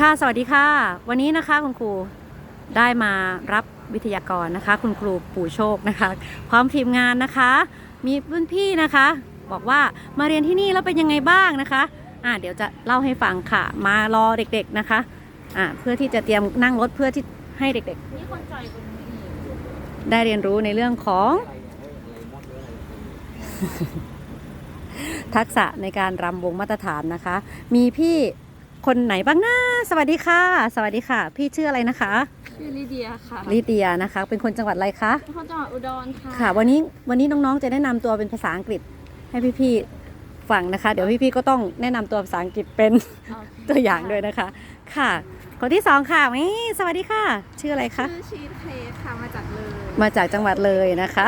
ค่ะ สวัสดีค่ะ วันนี้นะคะคุณครูได้มารับวิทยากรนะคะ คุณครูปู่โชคนะคะ พร้อมทีมงานนะคะ มีรุ่นพี่นะคะ บอกว่ามาเรียนที่นี่แล้วเป็นยังไงบ้างนะคะอ่าเดี๋ยวจะเล่าให้ฟังค่ะ มารอเด็กๆนะคะอ่าเพื่อที่จะเตรียมนั่งรถเพื่อที่ให้เด็กนี่คนใจคนนี้ๆได้เรียนรู้ในเรื่องของทักษะในการรำวงมาตรฐานนะคะ มีพี่ คนไหนบ้างนะสวัสดีค่ะ สวัสดีค่ะ พี่ชื่ออะไรนะคะ ชื่อลิเดียค่ะลิเดียนะคะ เป็นคนจังหวัดอะไรคะเป็นคนจังหวัดอุดรค่ะค่ะ วันนี้วันนี้น้องๆจะแนะนำตัวเป็นภาษาอังกฤษให้พี่ๆฟังนะคะ เดี๋ยวพี่ๆก็ต้องแนะนำตัวภาษาอังกฤษเป็นโอเคตัวอย่างด้วยนะคะ ค่ะ คนที่สองค่ะนี่สวัสดีค่ะ ชื่ออะไรคะชื่อชีสเค้กค่ะมาจากเลยมาจากจังหวัดเลยนะคะ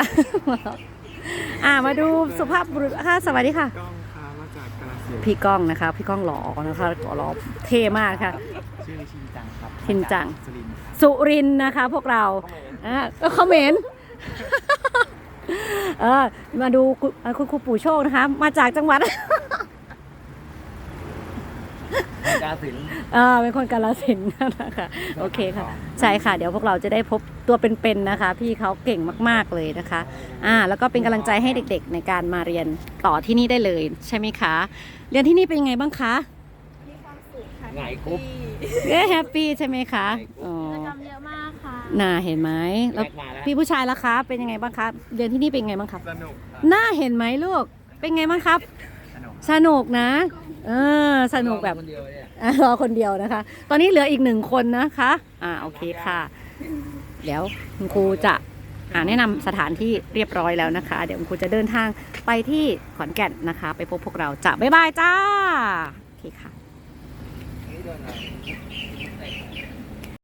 อ่ามาดูสุภาพบุรุษค่ะสวัสดีค่ะ พี่ก้องนะคะ พี่ก้องหล่อนะคะหล่อเท่มากค่ะ ชื่อชินจังครับชินจังมาจากสุรินทร์ครับสุรินทร์นะคะ พวกเราอ่าก็คอมเมนต์ เออมาดูคุณเอ่อคุณครูปู่โชคนะคะ มาจากจังหวัด กาลสินธุ์เออเป็นคนกาลสินธุ์นะคะโอเคค่ะ ใช่ค่ะ เดี๋ยวพวกเราจะได้พบตัวเป็นๆนะคะ พี่เขาเก่งมากๆเลยนะคะอ่าแล้วก็เป็นกำลังใจให้เด็กๆ ในการมาเรียนต่อที่นี่ได้เลยใช่ไหมคะ เรียนที่นี่เป็นยังไงบ้างคะมีความสุขค่ะไงคุบเอ๊ะแฮปปี้ใช่ไหมคะอ๋อกิจกรรมเยอะมากค่ะ น่าเห็นไหมแล้วแรกมาแล้ว พี่ผู้ชายล่ะคะเป็นยังไงบ้างคะเรียนที่นี่เป็นยังไงบ้างครับ สนุกครับน่าเห็นไหมลูก เป็นไงบ้างครับ สนุก สนุกนะ เออสนุกแบบคนเดียวเนี่ยอะรอคนเดียวนะคะ ตอนนี้เหลืออีกหนึ่งคนนะคะ อ่าโอเคค่ะ เดี๋ยวคุณครูจะอ่าแนะนำสถานที่เรียบร้อยแล้วนะคะ เดี๋ยวคุณครูจะเดินทางไปที่ขอนแก่นนะคะ ไปพบพวกเราจะบ๊ายบายจ้าโอเคค่ะนี่โดนอะไร